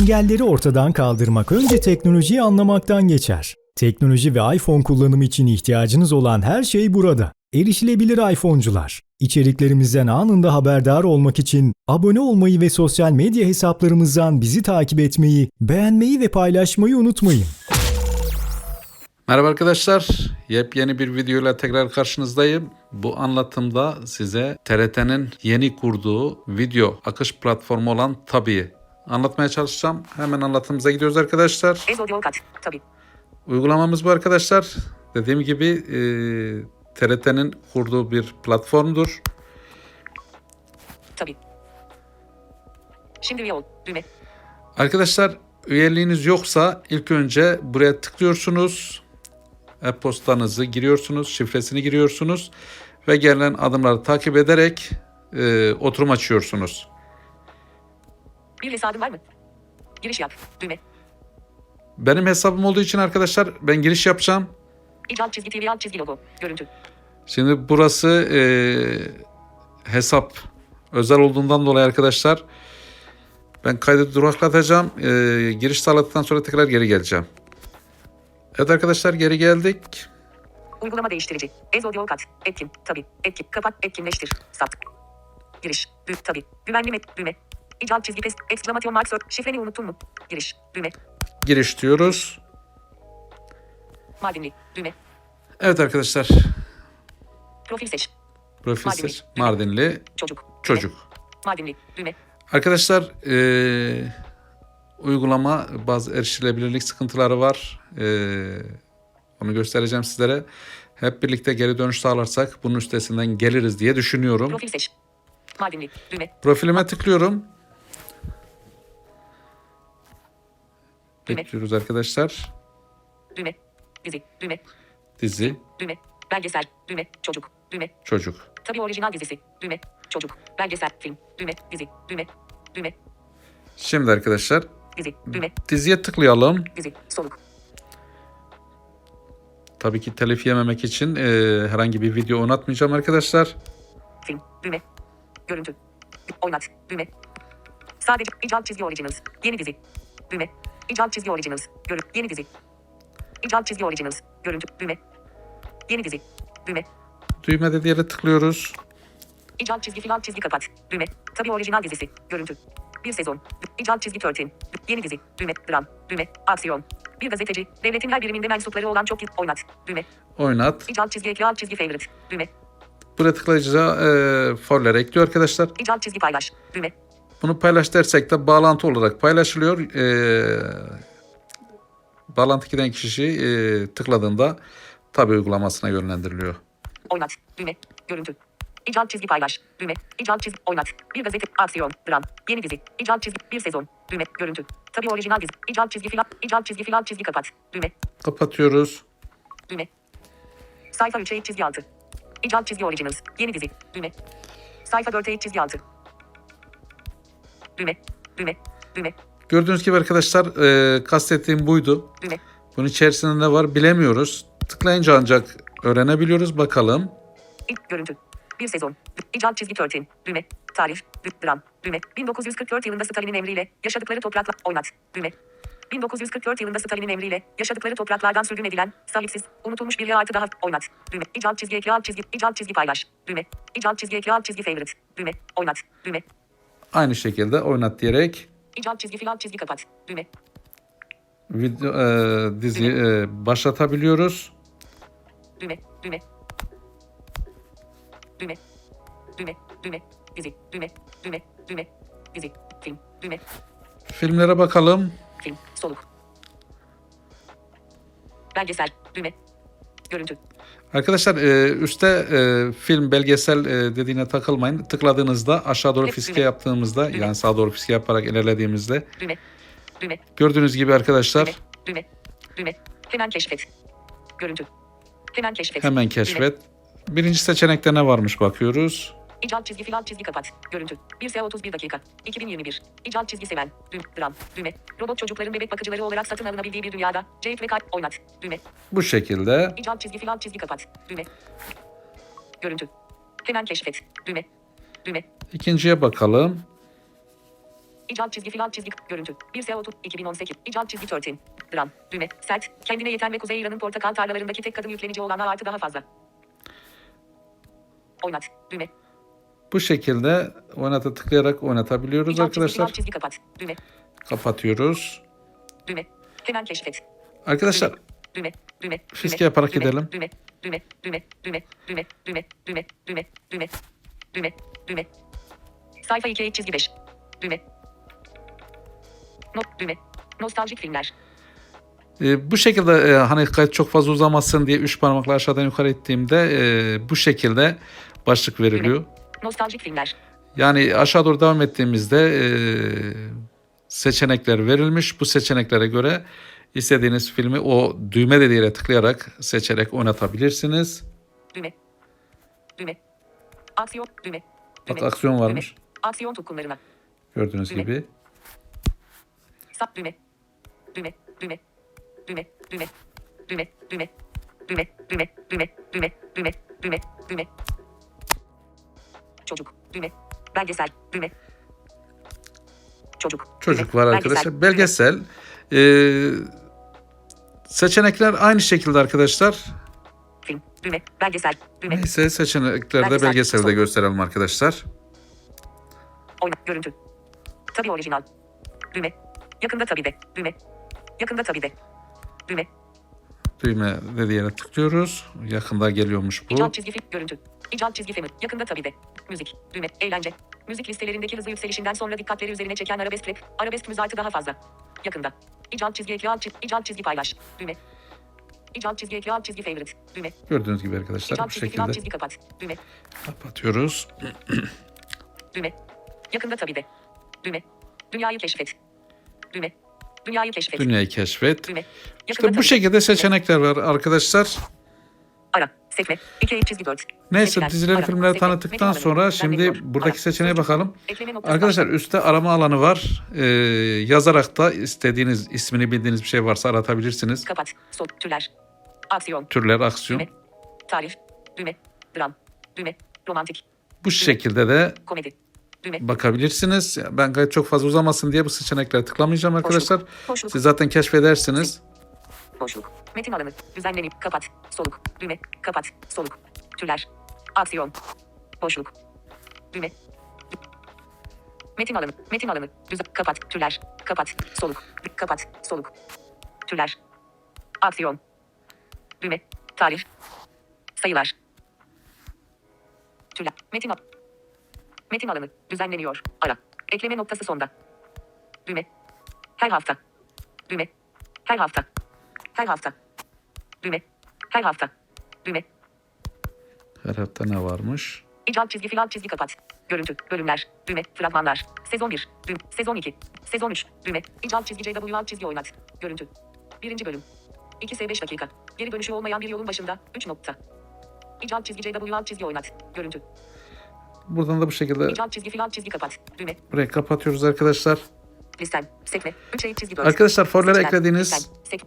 Engelleri ortadan kaldırmak önce teknolojiyi anlamaktan geçer. Teknoloji ve iPhone kullanımı için ihtiyacınız olan her şey burada. Erişilebilir iPhone'cular. İçeriklerimizden anında haberdar olmak için abone olmayı ve sosyal medya hesaplarımızdan bizi takip etmeyi, beğenmeyi ve paylaşmayı unutmayın. Merhaba arkadaşlar. Yepyeni bir videoyla tekrar karşınızdayım. Bu anlatımda size TRT'nin yeni kurduğu video akış platformu olan Tabi'yi anlatmaya çalışacağım. Hemen anlatımıza gidiyoruz arkadaşlar. Tabii. Uygulamamız bu arkadaşlar. Dediğim gibi e, TRT'nin kurduğu bir platformdur. Tabii. Şimdi üye ol. Düğme. Arkadaşlar üyeliğiniz yoksa ilk önce buraya tıklıyorsunuz. E-postanızı giriyorsunuz, şifresini giriyorsunuz ve gelen adımları takip ederek e, oturum açıyorsunuz. Bir hesabın var mı? Giriş yap. Düğme. Benim hesabım olduğu için arkadaşlar ben giriş yapacağım. İc alt çizgi TV alt çizgi logo. Görüntü. Şimdi burası e, hesap özel olduğundan dolayı arkadaşlar ben kaydı duraklatacağım. E, giriş sağladıktan sonra tekrar geri geleceğim. Evet arkadaşlar geri geldik. Uygulama değiştirici. Ez audio kat. Etkin. Tabii. Etkin. Kapat. Etkinleştir. Sat. Giriş. Dü. Tabii. Güvenli met. Düğme. İc alt çizgi pes. Ekslamasyon mark sor. Şifreni unuttun mu? Giriş. Düğme. Giriş diyoruz. Mardinli. Düğme. Evet arkadaşlar Profil seç. profil Mardinli. seç. Mardinli Çocuk. Çocuk. Mardinli. Düğme. Arkadaşlar eee, uygulama bazı erişilebilirlik sıkıntıları var. Eee, onu göstereceğim sizlere. Hep birlikte geri dönüş sağlarsak bunun üstesinden geliriz diye düşünüyorum. Profil seç. Mardinli. Düğme. Profilime tıklıyorum. Düğme. Bekliyoruz arkadaşlar. Düğme. Dizi. Düğme. Dizi, Düğme. Belgesel. Düğme. Çocuk. Düğme. çocuk. Tabii orijinal dizisi. Düğme. Çocuk. Belgesel. Film. Düğme. Dizi. Düğme. Düğme. Şimdi arkadaşlar Dizi. Düğme. diziye tıklayalım. Dizi. Soluk. Tabii ki telif yememek için eee, herhangi bir video oynatmayacağım arkadaşlar. Film. Düğme. Görüntü. Oynat. Düğme. Sadece ical çizgi originals. Yeni dizi. Düğme. İcal çizgi originals. Görü. Yeni dizi. İcal çizgi originals. Görüntü. Düğme. Yeni dizi. Düğme. Düğme dediği yere tıklıyoruz. İcal çizgi filan çizgi kapat. Düğme. Tabii orijinal dizisi. Görüntü. Bir sezon. İcal çizgi 13. Yeni dizi. Düğme. Dram. Düğme. Aksiyon. Bir gazeteci. Devletin her biriminde mensupları olan çok oynat. Düğme. Oynat. İcal çizgi ekle al çizgi favorite. Düğme. Buraya tıklayınca eee foller ekliyor arkadaşlar. İcal çizgi paylaş. Düğme. Bunu paylaş dersek de bağlantı olarak paylaşılıyor. Eee bağlantı giden kişi eee, tıkladığında tabi uygulamasına yönlendiriliyor. Oynat. Düğme. Görüntü. İcal çizgi paylaş. Düğme. İcal çizgi oynat. Bir gazete. Aksiyon. Dram. Yeni dizi. İcal çizgi. Bir sezon. Düğme. Görüntü. Tabii orijinal dizi. İcal çizgi filan. İcal çizgi filan çizgi kapat. Düğme. Kapatıyoruz. Düğme. Sayfa 3'e çizgi altı. İcal çizgi originals. Yeni dizi. Düğme. Sayfa 4'e çizgi altı. Gördüğünüz gibi arkadaşlar eee kastettiğim buydu. Bunun içerisinde ne var bilemiyoruz. Tıklayınca ancak öğrenebiliyoruz. Bakalım. İlk görüntü. Bir sezon. İcal çizgi 13. Düğme. Tarih. Dram. Düğme. 1944 yılında Stalin'in emriyle yaşadıkları toprakla oynat. Düğme. 1944 yılında Stalin'in emriyle yaşadıkları topraklardan sürgün edilen, sahipsiz, unutulmuş bir artı daha oynat. Düğme. İcal çizgi ekle al çizgi, ical çizgi paylaş. Düğme. İcal çizgi ekle al çizgi favorite. Düğme. Oynat. Düğme. Aynı şekilde oynat diyerek İcal çizgi filan çizgi kapat. Düğme. video eee, dizi eee, başlatabiliyoruz. Düğme. Düğme. Düğme. Düğme. Düğme. Dizi. Düğme. Düğme. Düğme. Dizi. Film. Düğme. Filmlere bakalım. Film. Soluk. Belgesel. Düğme. Görüntü. Arkadaşlar e, üstte e, film belgesel e, dediğine takılmayın. Tıkladığınızda aşağı doğru fiske düğme. yaptığımızda Düğme. yani sağa doğru fiske yaparak ilerlediğimizde Düğme. Düğme. gördüğünüz gibi arkadaşlar Düğme. Düğme. Düğme. Hemen keşfet. Görüntü. Hemen keşfet. hemen Düğme. keşfet. Birinci seçenekte ne varmış bakıyoruz. İcal çizgi filan çizgi kapat. Görüntü. 1 s 31 dakika. 2021. İcal çizgi seven. Düm. Dram. Düğme. Robot çocukların bebek bakıcıları olarak satın alınabildiği bir dünyada. Jake ve kalp oynat. Düğme. Bu şekilde İcal çizgi filan çizgi kapat. Düğme. Görüntü. Hemen keşfet. Düğme. Düğme. ikinciye bakalım. İcat çizgi fil alt çizgi görüntü. 1 SEO 2018. İcat çizgi 13. Dram. Düğme. Sert. Kendine yeten ve Kuzey İran'ın portakal tarlalarındaki tek kadın yüklenici olan A artı daha fazla. Oynat. Düğme. Bu şekilde oynata tıklayarak oynatabiliyoruz fil arkadaşlar. çizgi kapat. Düğme. Kapatıyoruz. Düğme. Hemen keşfet. Arkadaşlar Düğme. Düğme. Fiske düğme, yaparak düğme, gidelim. Düğme. Düğme. Düğme. Düğme. Düğme. Düğme. Düğme. Düğme. Düğme. Düğme. Düğme. Sayfa 2 çizgi 5. Düğme. Not düğme. Nostaljik filmler. e, bu şekilde e, hani kayıt çok fazla uzamasın diye üç parmakla aşağıdan yukarı ettiğimde e, bu şekilde başlık veriliyor. Nostaljik filmler. Yani aşağı doğru devam ettiğimizde e, seçenekler verilmiş. Bu seçeneklere göre istediğiniz filmi o düğme dediğiyle tıklayarak seçerek oynatabilirsiniz. Düğme. Düğme. Aksiyon düğme. Düğme. aksiyon varmış. Düğme. Aksiyon tutkunlarına. Gördüğünüz Düğme. gibi. Sap düğme. Düğme. Düğme. Düğme. Düğme. Düğme. Düğme. Düğme. Düğme. Düğme. Düğme. Düğme. Düğme. Düğme. Çocuk. Düğme. Belgesel. Düğme. Çocuk. Çocuk Düğme. Belgesel. arkadaşlar. Belgesel. Ee, seçenekler aynı şekilde arkadaşlar. Film. Düğme. Belgesel. Düğme. Neyse seçeneklerde Belgesel. belgeselde Son. gösterelim arkadaşlar. Oyna. Görüntü. Tabi orijinal. Düğme. Yakında tabi de. Düğme. Yakında tabi de. Düğme. Düğme dediğine tıklıyoruz. Yakında geliyormuş bu. İcat çizgi. Görüntü. İcat çizgi film. Yakında tabi de. Müzik. Düğme. Eğlence. Müzik listelerindeki hızlı yükselişinden sonra dikkatleri üzerine çeken arabesk rap. Arabesk müziği daha fazla. Yakında. İcat çizgi ekle alt çizgi. İcat çizgi paylaş. Düğme. İcat çizgi ekle alt çizgi favorite. Düğme. Gördüğünüz gibi arkadaşlar İcat bu çizgi şekilde çizgi kapat. Düğme. kapatıyoruz. Düğme. Yakında tabi de. Düğme. Dünyayı keşfet. Düğme. Dünyayı keşfet. Dünyayı keşfet. Düğme. Yakında İşte bu tabii de. şekilde seçenekler var arkadaşlar. Sekme. 2 çizgi 4. Neyse Metinler, dizileri filmleri sekme, tanıttıktan metin sonra şimdi buradaki seçeneğe bakalım. Arkadaşlar üstte arama alanı var. Ee, yazarak da istediğiniz ismini bildiğiniz bir şey varsa aratabilirsiniz. Kapat. Sol. Türler. Aksiyon. Türler aksiyon. Düğme. Tarih. Düğme. Dram. Düğme. Romantik. Bu şekilde de Komedi. Düğme. bakabilirsiniz. Ben gayet çok fazla uzamasın diye bu seçeneklere tıklamayacağım arkadaşlar. Boşluk. Siz zaten keşfedersiniz. Boşluk. Metin alanı. Düzenlenip. Kapat. Soluk. Düğme. Kapat. Soluk. Türler. Aksiyon. Boşluk. Düğme. Metin alanı. Metin alanı. Düzen. Kapat. Türler. Kapat. Soluk. Kapat. Soluk. Türler. Aksiyon. Düğme. Tarih. Sayılar. Türler. Metin al- Metin alanı. Düzenleniyor. Ara. Ekleme noktası sonda. Düğme. Her hafta. Düğme. Her hafta. Her hafta. Düğme. Her hafta. Düğme. Her hafta ne varmış? İcat çizgi filan çizgi kapat. Görüntü. Bölümler. Düğme. Fragmanlar. Sezon 1. Düğme. Sezon 2. Sezon 3. Düğme. İcat çizgi CW alt çizgi oynat. Görüntü. Birinci bölüm. 2 S 5 dakika. Geri dönüşü olmayan bir yolun başında. 3 nokta. İcat çizgi CW alt çizgi oynat. Görüntü. Buradan da bu şekilde İcat çizgi filan çizgi kapat. Düğme. burayı kapatıyoruz arkadaşlar. Listen. Sekme. 3 eğit çizgi 4. Arkadaşlar forlara Listen, eklediğiniz Listen. Sek.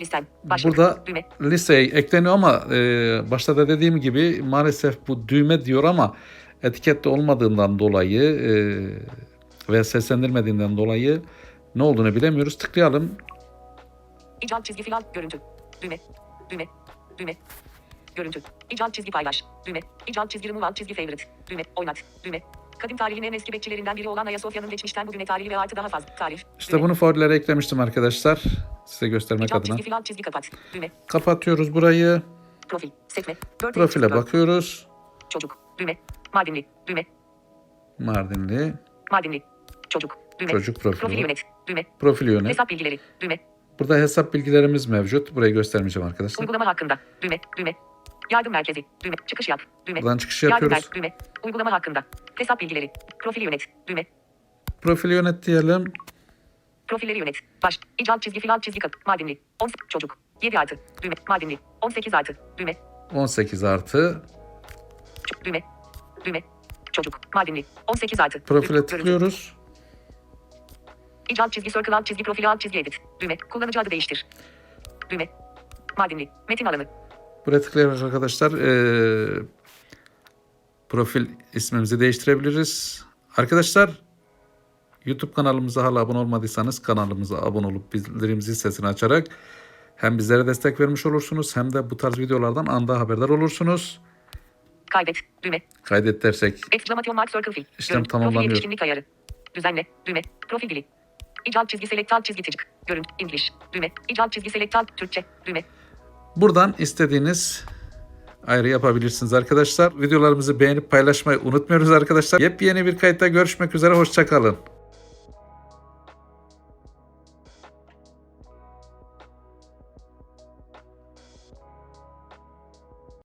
Listen. Başlık. burada Düğme. listeye ekleniyor ama e, başta da dediğim gibi maalesef bu düğme diyor ama etikette olmadığından dolayı e, ve seslendirmediğinden dolayı ne olduğunu bilemiyoruz. Tıklayalım. İcat çizgi filan görüntü. Düğme. Düğme. Düğme. Görüntü. İcat çizgi paylaş. Düğme. İcat çizgi remove çizgi favorite. Düğme. Oynat. Düğme. Kadim tarihin en eski bekçilerinden biri olan Ayasofya'nın geçmişten bugüne tarihi ve artı daha fazla. Tarih. İşte bunu favorilere eklemiştim arkadaşlar. Size göstermek adına. çizgi filan çizgi kapat. Düğme. Kapatıyoruz burayı. Profil. Sekme. Profile bakıyoruz. Çocuk. Düğme. Mardinli. Düğme. Mardinli. Mardinli. Çocuk. Düğme. Çocuk profili. Profili yönet. Düğme. Profil yönet. Hesap bilgileri. Düğme. Burada hesap bilgilerimiz mevcut. Burayı göstermeyeceğim arkadaşlar. Uygulama hakkında. Düğme. Düğme. Yardım merkezi. Düğme. Çıkış yap. Düğme. Buradan çıkış Yardım yapıyoruz. mer- Düğme. Uygulama hakkında. Hesap bilgileri. Profili yönet. Düğme. Profil yönet diyelim. Profilleri yönet. Baş. İcat çizgi filan çizgi kat. Mardinli. 10 çocuk. 7 artı. Düğme. Mardinli. 18 artı. Düğme. 18 artı. Ç- düğme. Düğme. Çocuk. Mardinli. 18 artı. Profile tıklıyoruz. İcat çizgi circle alt çizgi profil alt çizgi edit. Düğme. Kullanıcı adı değiştir. Düğme. Mardinli. Metin alanı. Buraya tıklayarak arkadaşlar eee, profil ismimizi değiştirebiliriz. Arkadaşlar YouTube kanalımıza hala abone olmadıysanız kanalımıza abone olup bildirim zil sesini açarak hem bizlere destek vermiş olursunuz hem de bu tarz videolardan anda haberdar olursunuz. Kaydet. Düğme. Kaydet dersek Exclamation mark circle fill. İşlem Görüntü. tamamlanıyor. Profil erişkinlik ayarı. Düzenle. Düğme. Profil dili. İcal çizgi select alt çizgi ticik. Görüntü. English. Düğme. İcal çizgi select alt Türkçe. Düğme. Buradan istediğiniz ayrı yapabilirsiniz arkadaşlar. Videolarımızı beğenip paylaşmayı unutmuyoruz arkadaşlar. Yepyeni bir kayıtta görüşmek üzere. Hoşçakalın.